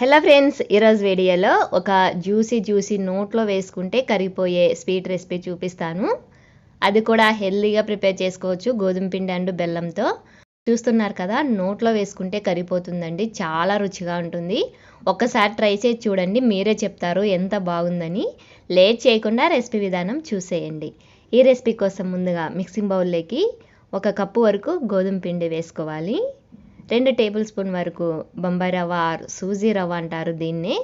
Hello friends ఈరోజు వీడియోలో ఒక జ్యూసీ జ్యూసీ నోట్లో వేసుకుంటే కరిగిపోయే స్వీట్ రెసిపీ చూపిస్తాను. అది కూడా హెల్తీగా ప్రిపేర్ చేసుకోవచ్చు గోధుమ పిండి అండ్ బెల్లంతో. చూస్తున్నారు కదా నోట్లో వేసుకుంటే కరిగిపోతుందండి చాలా రుచిగా ఉంటుంది. ఒక్కసారి ట్రై చేసి చూడండి మీరే చెప్తారు ఎంత బాగుందని. లేట్ చేయకుండా రెసిపీ విధానం చూసేయండి. ఈ రెసిపీ కోసం ముందుగా మిక్సింగ్ బౌల్లోకి ఒక కప్పు వరకు గోధుమ పిండి వేసుకోవాలి. రెండు టేబుల్ స్పూన్ వరకు బొంబాయి రవ్వ ఆర్ సూజీ రవ్వ అంటారు దీన్ని.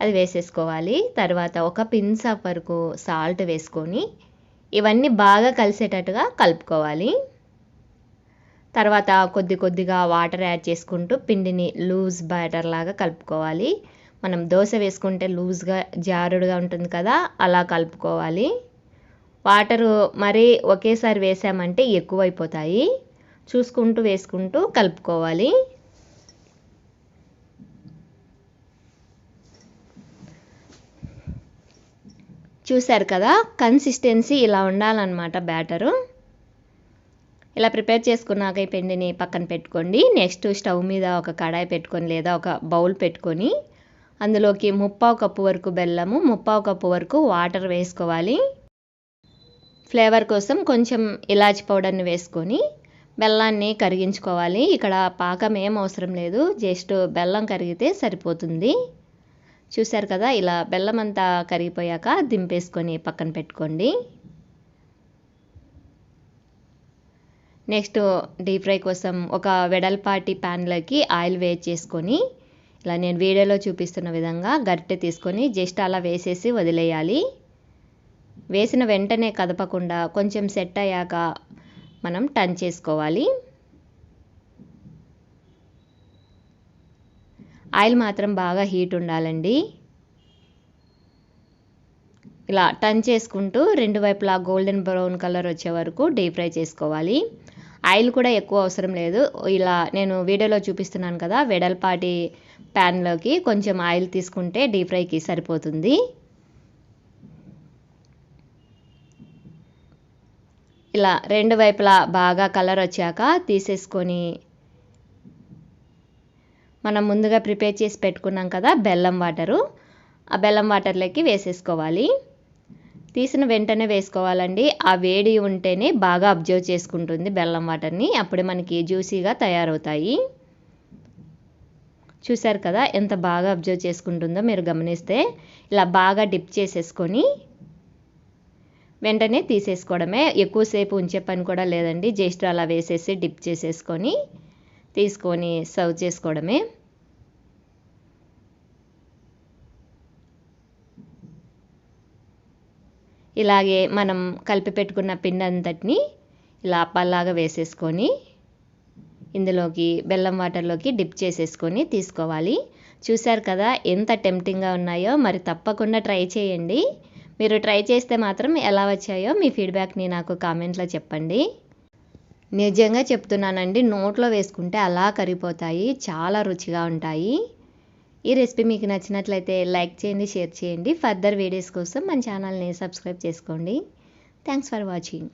అది వేసేసుకోవాలి. తర్వాత ఒక పిన్స్ వరకు సాల్ట్ వేసుకొని ఇవన్నీ బాగా కలిసేటట్టుగా కలుపుకోవాలి. తర్వాత కొద్ది కొద్దిగా వాటర్ యాడ్ చేసుకుంటూ పిండిని లూజ్ బ్యాటర్ లాగా కలుపుకోవాలి. మనం దోశ వేసుకుంటే లూజ్గా జారుడుగా ఉంటుంది కదా అలా కలుపుకోవాలి. వాటరు మరీ ఒకేసారి వేసామంటే ఎక్కువైపోతాయి. చూసుకుంటూ వేసుకుంటూ కలుపుకోవాలి. చూశారు కదా కన్సిస్టెన్సీ ఇలా ఉండాలన్నమాట బ్యాటరు ఇలా ప్రిపేర్ చేసుకున్నాక ఈ పిండిని పక్కన పెట్టుకోండి. నెక్స్ట్ స్టవ్ మీద ఒక కడాయి పెట్టుకొని లేదా ఒక బౌల్ పెట్టుకొని అందులోకి ముప్పావు కప్పు వరకు బెల్లము ముప్పావు కప్పు వరకు వాటర్ వేసుకోవాలి. ఫ్లేవర్ కోసం కొంచెం ఇలాచి పౌడర్ని వేసుకొని బెల్లాన్ని కరిగించుకోవాలి. ఇక్కడ పాకం ఏం అవసరం లేదు. జస్ట్ బెల్లం కరిగితే సరిపోతుంది. చూశారు కదా ఇలా బెల్లం అంతా కరిగిపోయాక దింపేసుకొని పక్కన పెట్టుకోండి. నెక్స్ట్ డీప్ ఫ్రై కోసం ఒక వెడల్పాటి ప్యాన్లోకి ఆయిల్ వేడి చేసుకొని ఇలా నేను వీడియోలో చూపిస్తున్న విధంగా గరిటె తీసుకొని జస్ట్ అలా వేసేసి వదిలేయాలి. వేసిన వెంటనే కదపకుండా కొంచెం సెట్ అయ్యాక మనం టర్న్ చేసుకోవాలి. ఆయిల్ మాత్రం బాగా హీట్ ఉండాలండి. ఇలా టర్న్ చేసుకుంటూ రెండు వైపులా గోల్డెన్ బ్రౌన్ కలర్ వచ్చే వరకు డీప్ ఫ్రై చేసుకోవాలి. ఆయిల్ కూడా ఎక్కువ అవసరం లేదు. ఇలా నేను వీడియోలో చూపిస్తున్నాను కదా వెడల్పాటి ప్యాన్లోకి కొంచెం ఆయిల్ తీసుకుంటే డీప్ ఫ్రైకి సరిపోతుంది. ఇలా రెండు వైపులా బాగా కలర్ వచ్చాక తీసేసుకొని మనం ముందుగా ప్రిపేర్ చేసి పెట్టుకున్నాం కదా బెల్లం వాటరు. ఆ బెల్లం వాటర్లోకి వేసేసుకోవాలి. తీసిన వెంటనే వేసుకోవాలండి. ఆ వేడి ఉంటేనే బాగా అబ్జర్వ్ చేసుకుంటుంది బెల్లం వాటర్ని. అప్పుడే మనకి జ్యూసీగా తయారవుతాయి. చూశారు కదా ఎంత బాగా అబ్జర్వ్ చేసుకుంటుందో మీరు గమనిస్తే. ఇలా బాగా డిప్ చేసేసుకొని వెంటనే తీసేసుకోవడమే. ఎక్కువసేపు ఉంచే పని కూడా లేదండి. జస్ట్ అలా వేసేసి డిప్ చేసేసుకొని తీసుకొని సర్వ్ చేసుకోవడమే. ఇలాగే మనం కలిపి పెట్టుకున్న పిండి అంతటిని ఇలా అప్పల్లాగా వేసేసుకొని ఇందులోకి బెల్లం వాటర్లోకి డిప్ చేసేసుకొని తీసుకోవాలి. చూశారు కదా ఎంత టెంప్టింగ్గా ఉన్నాయో? మరి తప్పకుండా ట్రై చేయండి. మీరు ట్రై చేస్తే మాత్రం ఎలా వచ్చాయో మీ ఫీడ్బ్యాక్ని నాకు కామెంట్లో చెప్పండి. నిజంగా చెప్తున్నానండి నోట్లో వేసుకుంటే అలా కరిగిపోతాయి చాలా రుచిగా ఉంటాయి. ఈ రెసిపీ మీకు నచ్చినట్లయితే లైక్ చేయండి షేర్ చేయండి. ఫర్దర్ వీడియోస్ కోసం మన ఛానల్ని సబ్స్క్రైబ్ చేసుకోండి. Thanks for watching